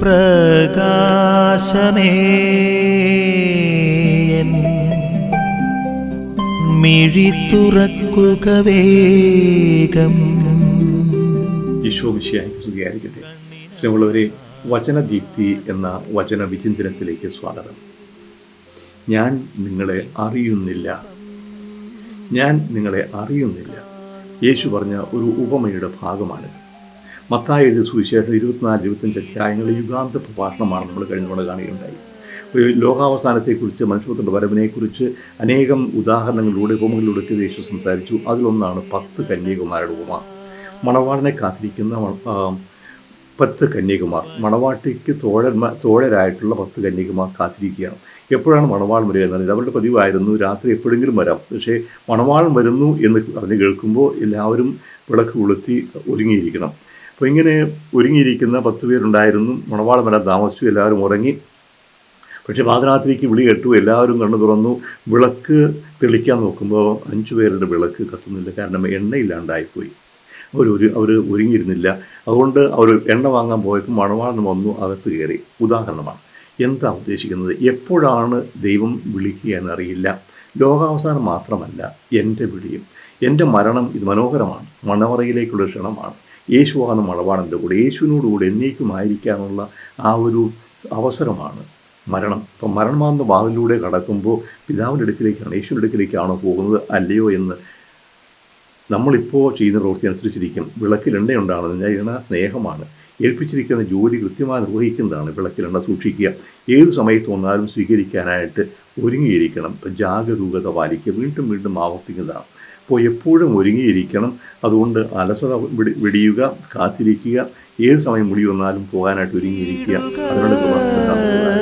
പ്രകാശമേ. മിഴി തുറക്കുക വേഗം. ഈശോ സ്നേഹമുള്ളവരെ വചനദീപ്തി എന്ന വചന വിചിന്തനത്തിലേക്ക് സ്വാഗതം. ഞാൻ നിങ്ങളെ അറിയുന്നില്ല. ഞാൻ നിങ്ങളെ അറിയുന്നില്ല. യേശു പറഞ്ഞ ഒരു ഉപമയുടെ ഭാഗമാണിത് മത്തായി എഴുതിയ സുവിശേഷം ഇരുപത്തിനാല് ഇരുപത്തഞ്ച് അധ്യായങ്ങളിൽ യുഗാന്ത പ്രഭാഷണമാണ് നമ്മൾ കഴിഞ്ഞ തവണ കാണുകയുണ്ടായി. ഒരു ലോകാവസാനത്തെക്കുറിച്ച് മനുഷ്യത്വത്തിന്റെ വരവിനെക്കുറിച്ച് അനേകം ഉദാഹരണങ്ങളിലൂടെ ഉപമകളിലൂടെ യേശു സംസാരിച്ചു. അതിലൊന്നാണ് പത്ത് കന്യാകുമാരുടെ ഉപമ. മണവാളനെ കാത്തിരിക്കുന്ന പത്ത് കന്യാകുമാർ. മണവാട്ടിക്ക് തോഴന്മാർ തോഴരായിട്ടുള്ള പത്ത് കന്യാകുമാർ കാത്തിരിക്കുകയാണ്. എപ്പോഴാണ് മണവാളൻ വരിക എന്നത്? അവരുടെ പതിവായിരുന്നു രാത്രി എപ്പോഴെങ്കിലും വരാം. പക്ഷേ മണവാളൻ വരുന്നു എന്ന് അറിഞ്ഞ് കേൾക്കുമ്പോൾ എല്ലാവരും വിളക്ക് കൊളുത്തി ഒരുങ്ങിയിരിക്കണം. അപ്പോൾ ഇങ്ങനെ ഒരുങ്ങിയിരിക്കുന്ന പത്ത് പേരുണ്ടായിരുന്നു. മണവാളൻ വരാൻ താമസിച്ചു. എല്ലാവരും ഉറങ്ങി. പക്ഷേ പാതിരാത്രിക്ക് വിളി കേട്ടു. എല്ലാവരും കണ്ണു തുറന്നു. വിളക്ക് തെളിക്കാൻ നോക്കുമ്പോൾ അഞ്ചു പേരുടെ വിളക്ക് കത്തുന്നില്ല. കാരണം എണ്ണയില്ലാണ്ടായിപ്പോയി. അവർ ഒരു അവർ ഒരുങ്ങിയിരുന്നില്ല. അതുകൊണ്ട് അവർ എണ്ണ വാങ്ങാൻ പോയപ്പോൾ മണവാളൻ വന്നു അകത്ത് കയറി. ഉദാഹരണമാണ്. എന്താ ഉദ്ദേശിക്കുന്നത്? എപ്പോഴാണ് ദൈവം വിളിക്കുക എന്നറിയില്ല. ലോകാവസാനം മാത്രമല്ല എന്റെ വിളിയും. എന്റെ മരണം ഇത് മനോഹരമാണ്. മണവറയിലേക്കുള്ള ക്ഷണമാണ്. യേശുവാണ് മണവാളന്റെ കൂടെ. യേശുവിനോടുകൂടെ എന്നേക്കുമായിരിക്കാനുള്ള ആ ഒരു അവസരമാണ് മരണം. ഇപ്പം മരണമാകുന്ന വാതിലൂടെ കടക്കുമ്പോൾ പിതാവിന്റെ അടുക്കിലേക്കാണ് യേശുവിന്റെ അടുക്കിലേക്കാണോ പോകുന്നത് അല്ലയോ എന്ന് നമ്മളിപ്പോൾ ചെയ്യുന്ന പ്രവൃത്തി അനുസരിച്ചിരിക്കും വിളക്കിൽ ഞാൻ ഇണ സ്നേഹമാണ്. ഏൽപ്പിച്ചിരിക്കുന്ന ജോലി കൃത്യമായി നിർവഹിക്കുന്നതാണ് വിളക്കിൽ എണ്ണ സൂക്ഷിക്കുക. ഏത് സമയത്ത് വന്നാലും സ്വീകരിക്കാനായിട്ട് ഒരുങ്ങിയിരിക്കണം. ജാഗരൂകത പാലിക്കുക. വീണ്ടും വീണ്ടും ആവർത്തിക്കുന്നതാണ്. അപ്പോൾ എപ്പോഴും ഒരുങ്ങിയിരിക്കണം. അതുകൊണ്ട് അലസത വിടി വെടിയുക കാത്തിരിക്കുക. ഏത് സമയം മുടി വന്നാലും പോകാനായിട്ട് ഒരുങ്ങിയിരിക്കുക. അതിനുള്ള